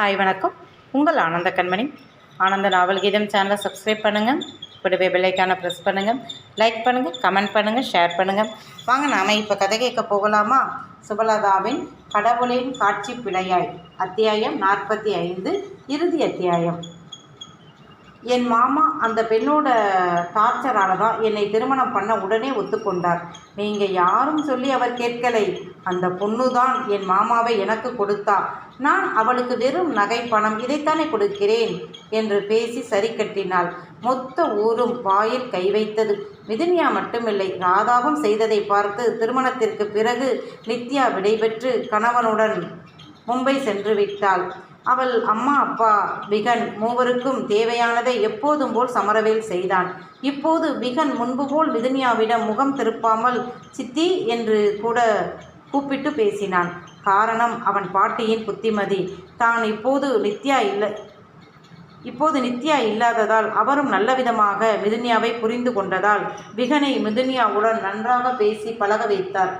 Hi வணக்கம். உங்கள் ஆனந்த கண்மணி. ஆனந்த நாவல் கீதம் சேனலை சப்ஸ்கிரைப் பண்ணுங்கள் கூடவே பெல்லைக்கான ப்ரெஸ் பண்ணுங்கள் லைக் பண்ணுங்கள் கமெண்ட் பண்ணுங்கள் ஷேர் பண்ணுங்கள் வாங்க நாம் இப்போ கதை கேட்க போகலாமா? சுபலதாவின் கடவுளின் காட்சி பிழையாய் அத்தியாயம் நாற்பத்தி ஐந்து இறுதி அத்தியாயம். என் மாமா அந்த பெண்ணோட டார்ச்சரால தான் என்னை திருமணம் பண்ண உடனே ஒத்துக்கொண்டார். நீங்கள் யாரும் சொல்லி அவர் கேட்கலை. அந்த பொண்ணு தான் என் மாமாவை எனக்கு கொடுத்தா. நான் அவளுக்கு வெறும் நகை பணம் இதைத்தானே கொடுக்கிறேன் என்று பேசி சரி கட்டினாள். மொத்த ஊரும் வாயில் கை வைத்தது. மிதுன்யா மட்டுமில்லை. ராதாவும் செய்ததை பார்த்து திருமணத்திற்கு பிறகு நித்யா விடைபெற்று கணவனுடன் மும்பை சென்று விட்டாள். அவள் அம்மா அப்பா விகன் மூவருக்கும் தேவையானதை எப்போதும் போல் சமரவேல் செய்தான். இப்போது விகன் முன்பு போல் விதுனியாவிடம் முகம் திருப்பாமல் சித்தி என்று கூட கூப்பிட்டு பேசினான். காரணம் அவன் பாட்டியின் புத்திமதி. தான் இப்போது நித்யா இல்லை இப்போது நித்யா இல்லாததால் அவரும் நல்லவிதமாக மிதுன்யாவை புரிந்து கொண்டதால் விகனை மிதுன்யாவுடன் நன்றாக பேசி பழக வைத்தார்.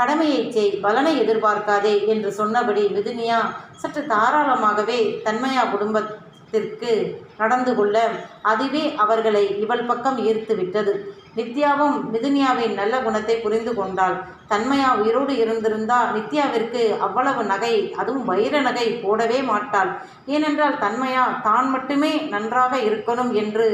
கடமையை செய் பலனை எதிர்பார்க்காதே என்று சொன்னபடி மிதுனியா சற்று தாராளமாகவே தன்மையா குடும்பத்திற்கு நடந்து கொள்ள அதுவே அவர்களை இவள் பக்கம் ஈர்த்து விட்டது நித்யாவும் மிதுனியாவின் நல்ல குணத்தை புரிந்து கொண்டாள். தன்மையா உயிரோடு இருந்திருந்தால் நித்யாவிற்கு அவ்வளவு நகை அதுவும் வைர நகை போடவே மாட்டாள். ஏனென்றால் தன்மையா தான் மட்டுமே நன்றாக இருக்கணும் என்று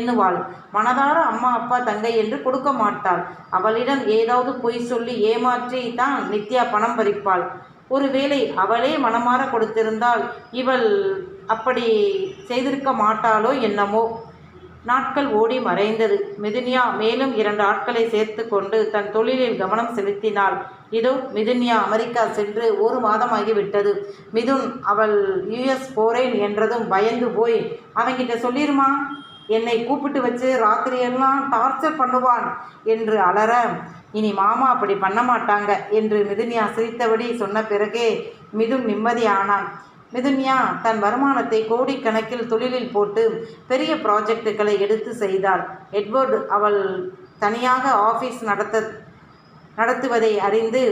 எண்ணுவாள். மனதார அம்மா அப்பா தங்கை என்று கொடுக்க மாட்டாள். அவளிடம் ஏதாவது பொய் சொல்லி ஏமாற்றி தான் நித்யா பணம் பறிப்பாள். ஒருவேளை அவளே மனமாற கொடுத்திருந்தால் இவள் அப்படி செய்திருக்க மாட்டாளோ என்னமோ. நாட்கள் ஓடி மறைந்தது. மிதுன்யா மேலும் இரண்டு ஆட்களை சேர்த்து கொண்டு தன் தொழிலில் கவனம் செலுத்தினாள். இதோ மிதுன்யா அமெரிக்கா சென்று ஒரு மாதமாகிவிட்டது. மிதுன் அவள் யுஎஸ் போறேன் என்றதும் பயந்து போய் அவங்கிட்ட சொல்லிருமா? என்னை கூப்பிட்டு வச்சு ராத்திரியெல்லாம் டார்ச்சர் பண்ணுவான் என்று அலற இனி மாமா அப்படி பண்ண மாட்டாங்க என்று மிதுன்யா சிரித்தபடி சொன்ன பிறகே மிதுன் நிம்மதியானான் மிதுன்யா தன் வருமானத்தை கோடிக்கணக்கில் தொழிலில் போட்டு பெரிய ப்ராஜெக்டுகளை எடுத்து செய்தாள். எட்வர்டு அவள் தனியாக ஆஃபீஸ் நடத்த நடத்துவதை அறிந்து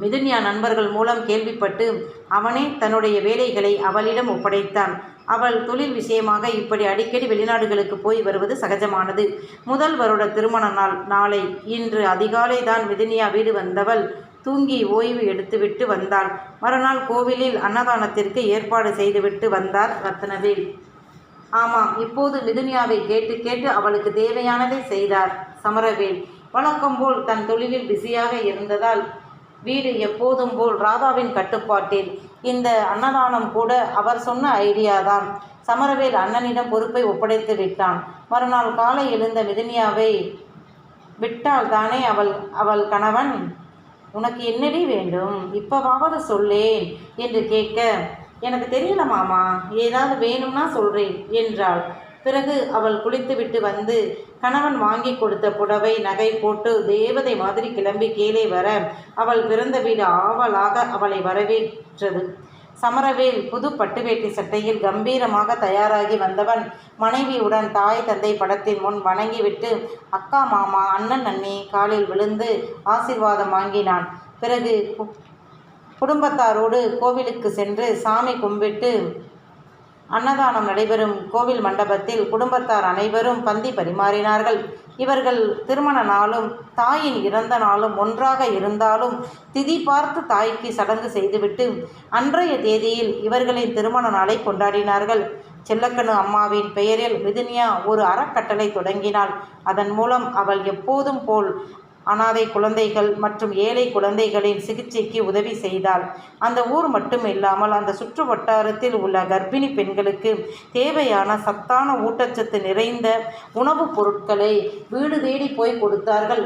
மிதுன்யா நண்பர்கள் மூலம் கேள்விப்பட்டு அவனே தன்னுடைய வேலைகளை அவளிடம் ஒப்படைத்தான். அவள் தொழில் விஷயமாக இப்படி அடிக்கடி வெளிநாடுகளுக்கு போய் வருவது சகஜமானது. முதல் வருட திருமண நாள் நாளை. இன்று அதிகாலை தான் மிதுனியா வீடு வந்தவள் தூங்கி ஓய்வு எடுத்துவிட்டு வந்தாள். மறுநாள் கோவிலில் அன்னதானத்திற்கு ஏற்பாடு செய்துவிட்டு வந்தார் ரத்னவேல். ஆமாம் இப்போது மிதுனியாவை கேட்டு கேட்டு அவளுக்கு தேவையானதை செய்தார் சமரவேல். வழக்கம்போல் தன் தொழிலில் பிஸியாக இருந்ததால் வீடு எப்போதும் போல் ராதாவின் கட்டுப்பாட்டில். இந்த அன்னதானம் கூட அவர் சொன்ன ஐடியாதான் சமரவேல் அண்ணனிடம் பொறுப்பை ஒப்படைத்து விட்டான். மறுநாள் காலை எழுந்த மிதுனியாவை விட்டால் தானே அவள் அவள் கணவன்? உனக்கு என்னடி வேண்டும்? இப்போவாவது சொல்லேன் என்று கேட்க எனக்கு தெரியல மாமா ஏதாவது வேணும்னா சொல்கிறேன் என்றாள். பிறகு அவள் குளித்துவிட்டு வந்து கணவன் வாங்கி கொடுத்த புடவை நகை போட்டு தேவதை மாதிரி கிளம்பி கீழே வர அவள் பிறந்த வீடு ஆவலாக அவளை வரவேற்றது. சமரவேல் புது பட்டுவேட்டி சட்டையில் கம்பீரமாக தயாராகி வந்தவன் மனைவியுடன் தாய் தந்தை படத்தின் முன் வணங்கிவிட்டு அக்கா மாமா அண்ணன் அண்ணி காலில் விழுந்து ஆசிர்வாதம் வாங்கினான். பிறகு குடும்பத்தாரோடு கோவிலுக்கு சென்று சாமி கும்பிட்டு அன்னதானம் நடைபெறும் கோவில் மண்டபத்தில் குடும்பத்தார் அனைவரும் பந்தி பரிமாறினார்கள். இவர்கள் திருமண நாளும் தாயின் இறந்த நாளும் ஒன்றாக இருந்தாலும் திதி பார்த்து தாய்க்கு சடங்கு செய்துவிட்டு அன்றைய தேதியில் இவர்களின் திருமண நாளை கொண்டாடினார்கள். செல்லக்கனு அம்மாவின் பெயரில் விதுனியா ஒரு அறக்கட்டளை தொடங்கினாள். அதன் மூலம் அவள் எப்போதும் போல் அனாதை குழந்தைகள் மற்றும் ஏழை குழந்தைகளின் சிகிச்சைக்கு உதவி செய்தாள். அந்த ஊர் மட்டும் இல்லாமல் அந்த சுற்று வட்டாரத்தில் உள்ள கர்ப்பிணி பெண்களுக்கு தேவையான சத்தான ஊட்டச்சத்து நிறைந்த உணவுப் பொருட்களை வீடு தேடி போய் கொடுத்தார்கள்.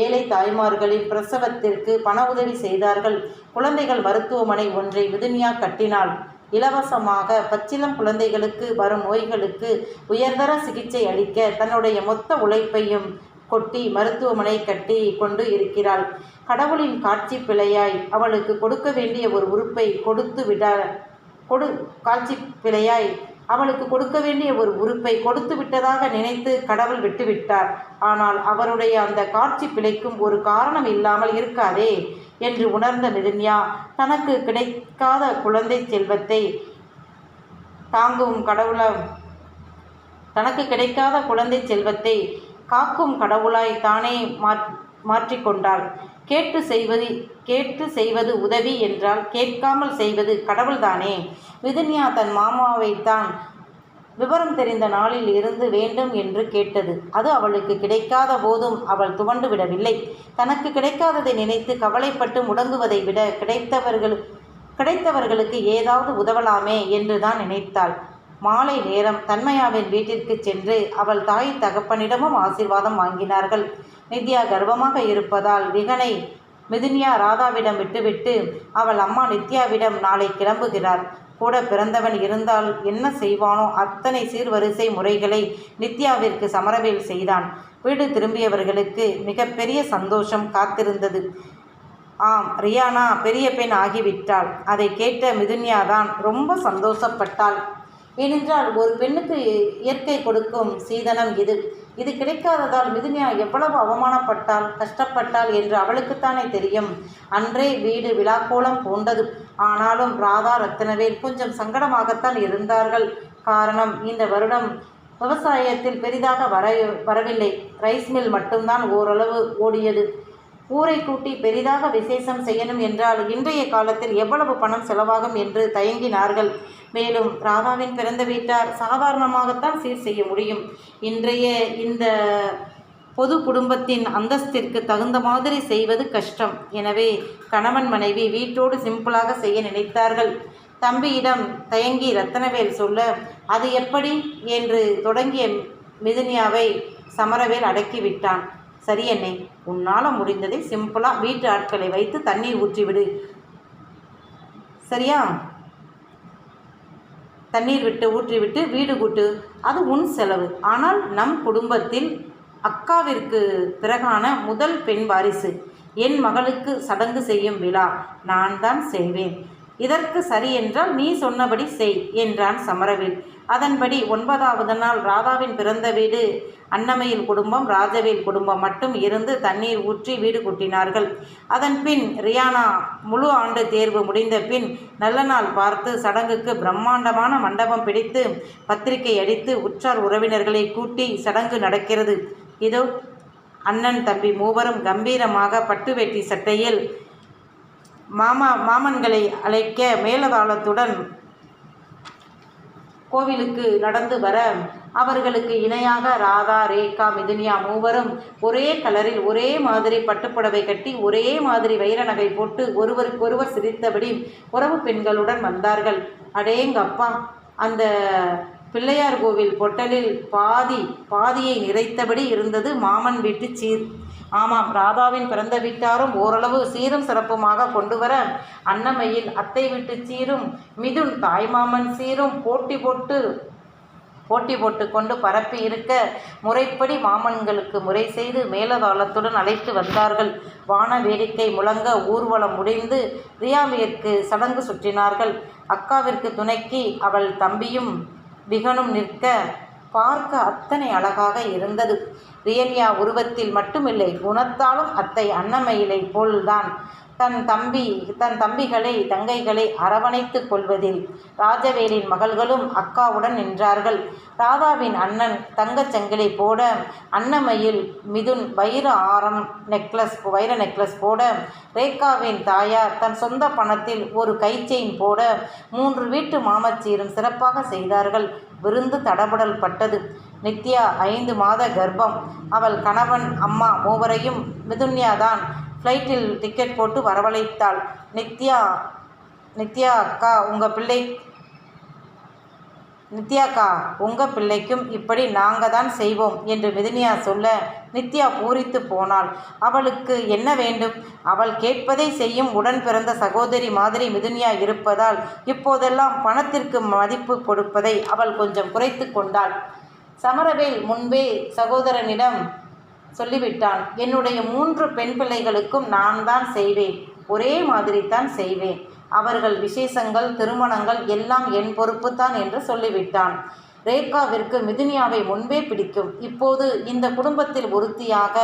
ஏழை தாய்மார்களின் பிரசவத்திற்கு பண உதவி செய்தார்கள். குழந்தைகள் மருத்துவமனை ஒன்றை விதுனியா கட்டினாள். இலவசமாக பச்சிலம் குழந்தைகளுக்கு வரும் நோய்களுக்கு உயர்தர சிகிச்சை அளிக்க தன்னுடைய மொத்த உழைப்பையும் கொட்டி மருத்துவமனை கட்டி கொண்டு இருக்கிறாள். கடவுளின் காட்சி பிழையாய் அவளுக்கு கொடுக்க வேண்டிய ஒரு உறுப்பை கொடுத்து விட கொடு காட்சி பிழையாய் அவளுக்கு கொடுக்க வேண்டிய ஒரு உறுப்பை கொடுத்து விட்டதாக நினைத்து கடவுள் விட்டுவிட்டார். ஆனால் அவருடைய அந்த காட்சி பிழைக்கும் ஒரு காரணம் இல்லாமல் இருக்காதே என்று உணர்ந்த மிதுன்யா தனக்கு கிடைக்காத குழந்தை செல்வத்தை தாங்கும் கடவுள தனக்கு கிடைக்காத குழந்தை செல்வத்தை காக்கும் கடவுளாய் தானே மாற்றிக்கொண்டாள். கேட்டு செய்வது கேட்டு செய்வது உதவி என்றால் கேட்காமல் செய்வது கடவுள்தானே. விதுன்யா தன் மாமாவைத்தான் விவரம் தெரிந்த நாளில் இருந்து வேண்டும் என்று கேட்டது. அது அவளுக்கு கிடைக்காத போதும் அவள் துவண்டு விடவில்லை. தனக்கு கிடைக்காததை நினைத்து கவலைப்பட்டு முடங்குவதை விட கிடைத்தவர்கள் கிடைத்தவர்களுக்கு ஏதாவது உதவலாமே என்றுதான் நினைத்தாள். மாலை நேரம் தன்மையாவின் வீட்டிற்கு சென்று அவள் தாய் தகப்பனிடமும் ஆசீர்வாதம் வாங்கினார்கள். நித்யா கர்வமாக இருப்பதால் விகனை மிதுன்யா ராதாவிடம் விட்டுவிட்டு அவள் அம்மா நித்யாவிடம் நாளை கிளம்புகிறார். கூட பிறந்தவன் இருந்தால் என்ன செய்வானோ அத்தனை சீர்வரிசை முறைகளை நித்யாவிற்கு சமரவேல் செய்தான். வீடு திரும்பியவர்களுக்கு மிகப்பெரிய சந்தோஷம் காத்திருந்தது. ஆம் ரியானா பெரிய பெண் ஆகிவிட்டாள். அதை கேட்ட மிதுன்யாதான் ரொம்ப சந்தோஷப்பட்டாள். ஏனென்றால் ஒரு பெண்ணுக்கு இயற்கை கொடுக்கும் சீதனம் இது. இது கிடைக்காததால் மிதுனியா எவ்வளவு அவமானப்பட்டால் கஷ்டப்பட்டாள் என்று அவளுக்குத்தானே தெரியும். அன்றே வீடு விழாக்கோலம் பூண்டது. ஆனாலும் ராதா ரத்னவேல் கொஞ்சம் சங்கடமாகத்தான் இருந்தார்கள். காரணம் இந்த வருடம் விவசாயத்தில் பெரிதாக வர வரவில்லை. ரைஸ் மில் மட்டும்தான் ஓரளவு ஓடியது. ஊரை கூட்டி பெரிதாக விசேஷம் செய்யணும் என்றால் இன்றைய காலத்தில் எவ்வளவு பணம் செலவாகும் என்று தயங்கினார்கள். மேலும் ராதாவின் பிறந்த வீட்டார் சாதாரணமாகத்தான் சீர் செய்ய முடியும். இன்றைய இந்த பொது குடும்பத்தின் அந்தஸ்திற்கு தகுந்த மாதிரி செய்வது கஷ்டம். எனவே கணவன் மனைவி வீட்டோடு சிம்பிளாக செய்ய நினைத்தார்கள். தம்பியிடம் தயங்கி ரத்தனவேல் சொல்ல அது எப்படி? என்று தொடங்கிய மிதுனியாவை சமரவேல் அடக்கிவிட்டான். சரி என்னை உன்னால் முடிந்ததை சிம்பிளாக வீட்டு ஆட்களை வைத்து தண்ணீர் ஊற்றிவிடு. சரியா? தண்ணீர் விட்டு ஊற்றிவிட்டு வீடு கூட்டு. அது உன் செலவு. ஆனால் நம் குடும்பத்தில் அக்காவிற்கு பிறகான முதல் பெண் வாரிசு. என் மகளுக்கு சடங்கு செய்யும் விழா. நான் தான் செய்வேன். இதற்கு சரி என்றால் நீ சொன்னபடி செய் என்றான் சமரவேல் அதன்படி ஒன்பதாவது நாள் ராதாவின் பிறந்த வீடு அன்னமையில் குடும்பம் ராஜவேல் குடும்பம் மட்டும் இருந்து தண்ணீர் ஊற்றி வீடு கூட்டினார்கள். அதன் பின் ரியானா முழு ஆண்டு தேர்வு முடிந்த பின் நல்ல நாள் பார்த்து சடங்குக்கு பிரம்மாண்டமான மண்டபம் பிடித்து பத்திரிகை அடித்து உற்றார் உறவினர்களை கூட்டி சடங்கு நடக்கிறது. இதோ அண்ணன் தம்பி மூவரும் கம்பீரமாக பட்டு வேட்டி சட்டையில் மாமா மாமன்களை அழைக்க மேலதாளத்துடன் கோவிலுக்கு நடந்து வர அவர்களுக்கு இணையாக ராதா ரேகா மிதுனியா மூவரும் ஒரே கலரில் ஒரே மாதிரி பட்டுப்புடவை கட்டி ஒரே மாதிரி வைர நகை போட்டு ஒருவருக்கொருவர் சிரித்தபடி உறவு பெண்களுடன் வந்தார்கள். அடேங்கப்பா! அந்த பிள்ளையார் கோவில் பொட்டலில் பாதி பாதியை நிறைத்தபடி இருந்தது மாமன் வீட்டு சீர். ஆமாம் ராதாவின் பிறந்த வீட்டாரும் ஓரளவு சீரும் சிறப்புமாக கொண்டு வர அன்னமையில் அத்தை வீட்டு சீரும் மிதுன் தாய்மாமன் சீரும் போட்டி போட்டு போட்டி போட்டு கொண்டு பரப்பி இருக்க முறைப்படி மாமன்களுக்கு முறை செய்து மேலதாளத்துடன் அழைத்து வந்தார்கள். வான வேடிக்கை முழங்க ஊர்வலம் முடிந்து ரியாமியிற்கு சடங்கு சுற்றினார்கள். அக்காவிற்கு துணைக்கி அவள் தம்பியும் விகனும் நிற்க பார்க்க அத்தனை அழகாக இருந்தது. ரியன்யா உருவத்தில் மட்டுமில்லை குணத்தாலும் அத்தை அன்னமயிலை போல்தான். தன் தம்பி தன் தம்பிகளை தங்கைகளை அரவணைத்துக் கொள்வதில் ராஜவேலின் மகள்களும் அக்காவுடன் நின்றார்கள். ராதாவின் அண்ணன் தங்கச்சங்கிலி போட அன்னமையில் மிதுன் வைர ஆரம் நெக்லஸ் வைர நெக்லஸ் போட ரேகாவின் தாயார் தன் சொந்த பணத்தில் ஒரு கைச்செயின் போட மூன்று வீட்டு மாமச்சீரும் சிறப்பாக செய்தார்கள். விருந்து தடபடல் பட்டது. நித்யா ஐந்து மாத கர்ப்பம். அவள் கணவன் அம்மா மூவரையும் மிதுன்யா தான் ஃப்ளைட்டில் டிக்கெட் போட்டு வரவழைத்தாள். நித்யா நித்யா அக்கா உங்கள் பிள்ளை நித்யாக்கா உங்கள் பிள்ளைக்கும் இப்படி நாங்கள் தான் செய்வோம் என்று மிதுனியா சொல்ல நித்யா பூரித்து போனாள். அவளுக்கு என்ன வேண்டும்? அவள் கேட்பதை செய்யும் உடன் பிறந்த சகோதரி மாதிரி மிதுனியா இருப்பதால் இப்போதெல்லாம் பணத்திற்கு மதிப்பு கொடுப்பதை அவள் கொஞ்சம் குறைத்து கொண்டாள். சமரவேல் முன்பே சகோதரனிடம் சொல்லிவிட்டான். என்னுடைய மூன்று பெண் பிள்ளைகளுக்கும் நான் தான் செய்வேன். ஒரே மாதிரி தான் செய்வேன். அவர்கள் விசேஷங்கள் திருமணங்கள் எல்லாம் என் பொறுப்பு தான் என்று சொல்லிவிட்டான். ரேகாவிற்கு மிதுனியாவை முன்பே பிடிக்கும். இப்போது இந்த குடும்பத்தில் ஒருத்தியாக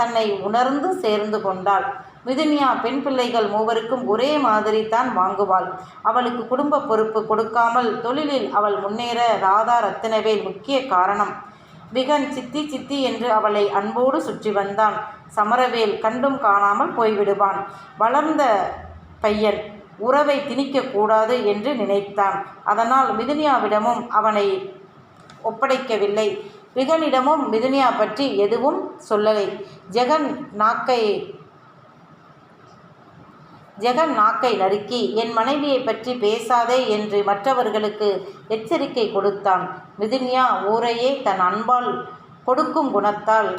தன்னை உணர்ந்து சேர்ந்து கொண்டாள். மிதுனியா பெண் பிள்ளைகள் மூவருக்கும் ஒரே மாதிரி தான் வாங்குவாள். அவளுக்கு குடும்ப பொறுப்பு கொடுக்காமல் தொழிலில் அவள் முன்னேற ராதா ரத்தினவேல் முக்கிய காரணம். பிகன் சித்தி சித்தி என்று அவளை அன்போடு சுற்றி வந்தான். சமரவேல் கண்டும் காணாமல் போய்விடுவான். வளர்ந்த பையன் உறவை திணிக்கக்கூடாது என்று நினைத்தான். அதனால் மிதுனியாவிடமும் அவனை ஒப்படைக்கவில்லை. பிகனிடமும் மிதுனியா பற்றி எதுவும் சொல்லலை. ஜெகன் நாக்கை ஜெகன் நாக்கை நறுக்கி என் மனைவியை பற்றி பேசாதே என்று மற்றவர்களுக்கு எச்சரிக்கை கொடுத்தான். மிதுன்யா ஊரையே தன் அன்பால் கொடுக்கும் குணத்தால்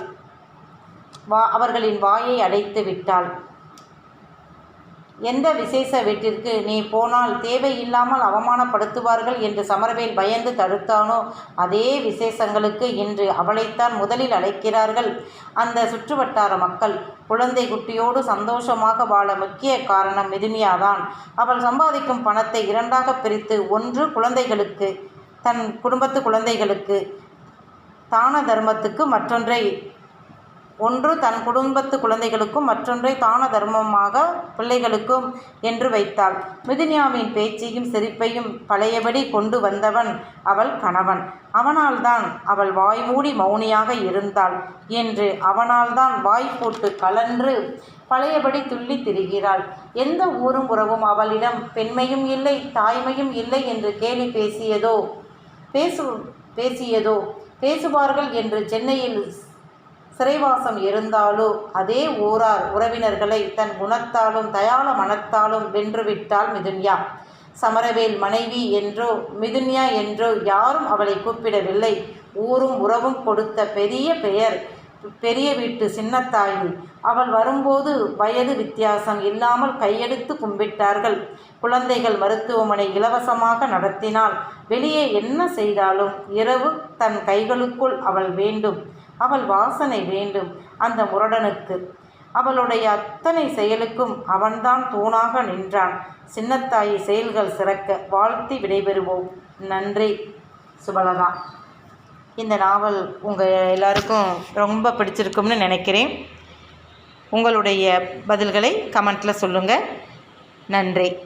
வா அவர்களின் வாயை அடைத்து விட்டாள். எந்த விசேஷ வீட்டிற்கு நீ போனால் தேவையில்லாமல் அவமானப்படுத்துவார்கள்? என்று சமரவேல் பயந்து தடுத்தானோ? அதே விசேஷங்களுக்கு இன்று அவளைத்தான் முதலில் அழைக்கிறார்கள் அந்த சுற்றுவட்டார மக்கள். குழந்தை குட்டியோடு சந்தோஷமாக வாழ முக்கிய காரணம் மிதுமியாதான் அவள் சம்பாதிக்கும் பணத்தை இரண்டாக பிரித்து ஒன்று குழந்தைகளுக்கு தன் குடும்பத்து குழந்தைகளுக்கு தான தர்மத்துக்கு மற்றொன்றை ஒன்று தன் குடும்பத்து குழந்தைகளுக்கும் மற்றொன்றை தான தர்மமாக பிள்ளைகளுக்கும் என்று வைத்தாள். மிதுனியாவின் பேச்சையும் சிரிப்பையும் பழையபடி கொண்டு வந்தவன் அவள் கணவன். அவனால்தான் அவள் வாய்மூடி மௌனியாக இருந்தாள் என்று அவனால்தான் வாய் போட்டு கலன்று பழையபடி துள்ளி திரிகிறாள். எந்த ஊரும் உறவும் அவளிடம் பெண்மையும் இல்லை தாய்மையும் இல்லை என்று கேலி பேசியதோ பேசு பேசியதோ பேசுவார்கள் என்று சென்னையில் சிறைவாசம் இருந்தாலோ அதே ஊரார் உறவினர்களை தன் குணத்தாலும் தயாள மனத்தாலும் வென்றுவிட்டாள் மிதுன்யா. சமரவேல் மனைவி என்றோ மிதுன்யா என்றோ யாரும் அவளை கூப்பிடவில்லை. ஊரும் உறவும் கொடுத்த பெரிய பெயர் பெரிய வீட்டு சின்னத்தாயி. அவள் வரும்போது வயது வித்தியாசம் இல்லாமல் கையெடுத்து கும்பிட்டார்கள். குழந்தைகள் மருத்துவமனை இலவசமாக நடத்தினால் வெளியே என்ன செய்தாலும் இரவு தன் கைகளுக்குள் அவள் வேண்டும். அவள் வாசனை வேண்டும் அந்த முரடனுக்கு. அவளுடைய அத்தனை செயலுக்கும் அவன்தான் தூணாக நின்றான். சின்னத்தாயி செயல்கள் சிறக்க வாழ்த்தி விடைபெறுவோம். நன்றி சுபலதா. இந்த நாவல் உங்கள் எல்லாருக்கும் ரொம்ப பிடிச்சிருக்கும்னு நினைக்கிறேன். உங்களுடைய பதில்களை கமெண்ட்டில் சொல்லுங்கள் நன்றி.